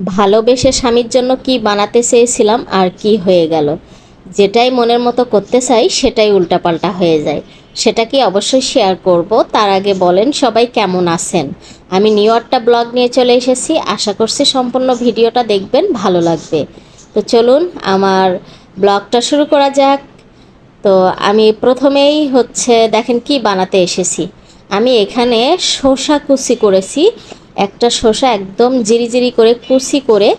ভালোবেসে স্বামীর জন্য কি বানাতে চেয়েছিলাম আর কি হয়ে গেল। যেটাই মনের মতো করতে চাই, সেটাই উল্টাপাল্টা হয়ে যায়। সেটা কি অবশ্যই শেয়ার করব, তার আগে বলেন সবাই কেমন আছেন। আমি নিউ একটা ব্লগ নিয়ে চলে এসেছি। আশা করছি সম্পূর্ণ ভিডিওটা দেখবেন, ভালো লাগবে। তো চলুন, আমার ব্লগটা শুরু করা যাক। তো আমি প্রথমেই হচ্ছে, দেখেন কি বানাতে এসেছি। আমি এখানে শসা কুচি করেছি। একটা শসা একদম জিরি জিরি করে কুচি করে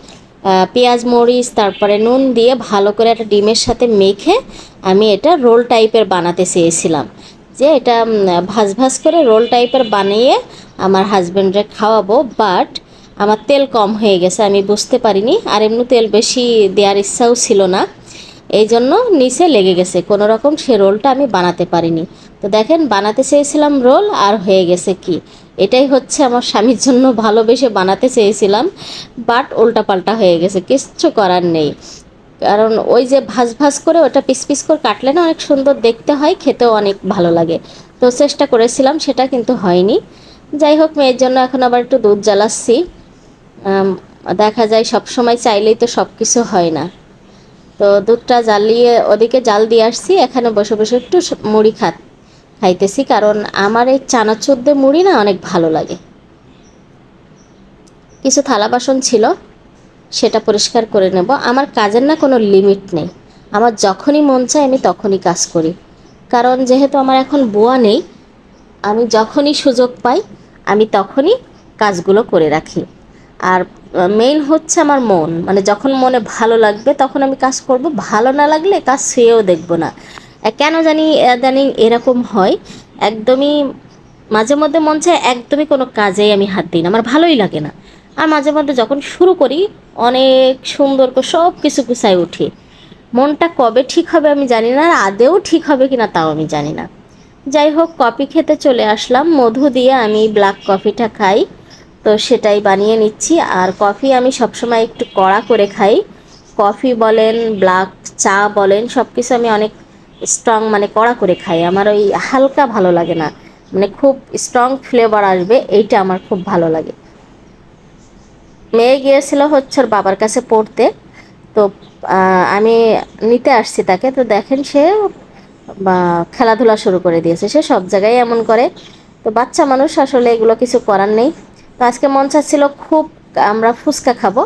পেঁয়াজ, মরিচ, তারপরে নুন দিয়ে ভালো করে একটা ডিমের সাথে মেখে আমি এটা রোল টাইপের বানাতে চেয়েছিলাম। যে এটা ভাজ ভাজ করে রোল টাইপের বানিয়ে আমার হাজব্যান্ডরে খাওয়াবো, বাট আমার তেল কম হয়ে গেছে, আমি বুঝতে পারিনি। আর এমনি তেল বেশি দেওয়ার ইচ্ছাও ছিল না। এই জন্য নিচে লেগে গেছে, কোনো রকম সে রোলটা আমি বানাতে পারিনি। তো দেখেন, বানাতে চেয়েছিলাম রোল, আর হয়ে গেছে কি? এটাই হচ্ছে আমার স্বামীর জন্য ভালোবেসে বানাতে চেয়েছিলাম বাট উল্টাপাল্টা হয়ে গেছে, কিচ্ছু করার নেই। কারণ ওই যে ভাজ ভাজ করে ওটা পিস পিস করে কাটলে না অনেক সুন্দর দেখতে হয়, খেতেও অনেক ভালো লাগে। তো চেষ্টা করেছিলাম, সেটা কিন্তু হয়নি। যাই হোক, মেয়ের জন্য এখন আবার একটু দুধ জ্বালাচ্ছি। দেখা যায় সব সময় চাইলেই তো সব কিছু হয় না। তো দুধটা জ্বালিয়ে ওদিকে জাল দিয়ে আসছি, এখানে বসে বসে একটু মুড়ি খা খাইতেছি, কারণ আমার এই চানাচুর দিয়ে মুড়ি না অনেক ভালো লাগে। কিছু থালা বাসন ছিল, সেটা পরিষ্কার করে নেব। আমার কাজের না কোনো লিমিট নেই। আমার যখনই মন চায় আমি তখনই কাজ করি। কারণ যেহেতু আমার এখন বোয়া নেই, আমি যখনই সুযোগ পাই, আমি তখনই কাজগুলো করে রাখি। আর মেইন হচ্ছে আমার মন। মানে যখন মনে ভালো লাগবে, তখন আমি কাজ করব। ভালো না লাগলে কাজ শুয়েও দেখব না। কেন জানি জানি এরকম হয়। একদমই মাঝে মধ্যে মন চায় একদমই কোনো কাজেই আমি হাত দিই না। আমার ভালোই লাগে না। আর মাঝে মধ্যে যখন শুরু করি, অনেক সুন্দর করে সব কিছু গুছাই উঠি। মনটা কবে ঠিক হবে আমি জানি না, আর আদেও ঠিক হবে কি না তাও আমি জানি না। যাই হোক, কফি খেতে চলে আসলাম। মধু দিয়ে আমি ব্ল্যাক কফিটা খাই। তো সেটাই বানিয়ে নিচ্ছি। আর কফি আমি সবসময় একটু কড়া করে খাই। কফি বলেন, ব্ল্যাক চা বলেন সব কিছু আমি অনেক স্ট্রং মানে কড়া করে খাই। আমার ওই হালকা ভালো লাগে না। মানে খুব স্ট্রং ফ্লেভার আসবে, এইটা আমার খুব ভালো লাগে। মেয়ে গিয়েছিল হচ্ছে বাবার কাছে পড়তে। তো আমি নিতে আসছি তাকে। তো দেখেন সে খেলাধুলা শুরু করে দিয়েছে। সে সব জায়গায় এমন করে। তো বাচ্চা মানুষ আসলে এগুলো কিছু করার নেই। তো আজকে মন চাচ্ছিল খুব আমরা ফুচকা খাব।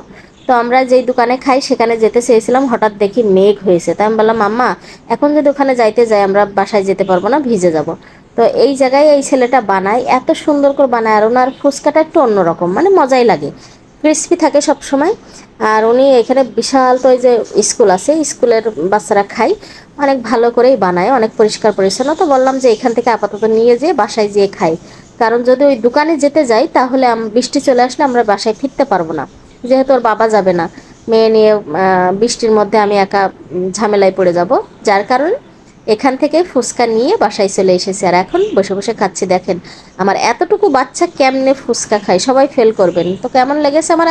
তো আমরা যেই দোকানে খাই, সেখানে যেতে চেয়েছিলাম, হঠাৎ দেখি মেঘ হয়েছে। তাই আমি বললাম, মাম্মা, এখন যদি ওখানে যাইতে যাই, আমরা বাসায় যেতে পারব না, ভিজে যাব। তো এই জায়গায় এই ছেলেটা বানায়, এত সুন্দর করে বানায়, আর ওনার ফুচকাটা একটু অন্যরকম মানে মজাই লাগে। ক্রিস্পি থাকে সব সময় আর উনি এখানে বিশাল তো যে স্কুল আছে, স্কুলের বাচ্চারা খায়, অনেক ভালো করেই বানায়, অনেক পরিষ্কার পরিচ্ছন্ন। তো বললাম যে, এখান থেকে আপাতত নিয়ে যেয়ে বাসায় যেয়ে খাই। কারণ যদি ওই দোকানে যেতে যাই, তাহলে বৃষ্টি চলে আসলে আমরা বাসায় ফিরতে পারব না। যেহেতু ওর বাবা যাবে না, মেয়ে নিয়ে বৃষ্টির মধ্যে আমি একা ঝামেলায় পড়ে যাব। যার কারণে, এখান থেকে ফুচকা নিয়ে বাসায় চলে এসেছি আর এখন বসে বসে খাচ্ছি। দেখেন, আমার এতটুকু বাচ্চা কেমনে ফুচকা খায়, সবাই ফেল করবেন। তো কেমন লেগেছে আমার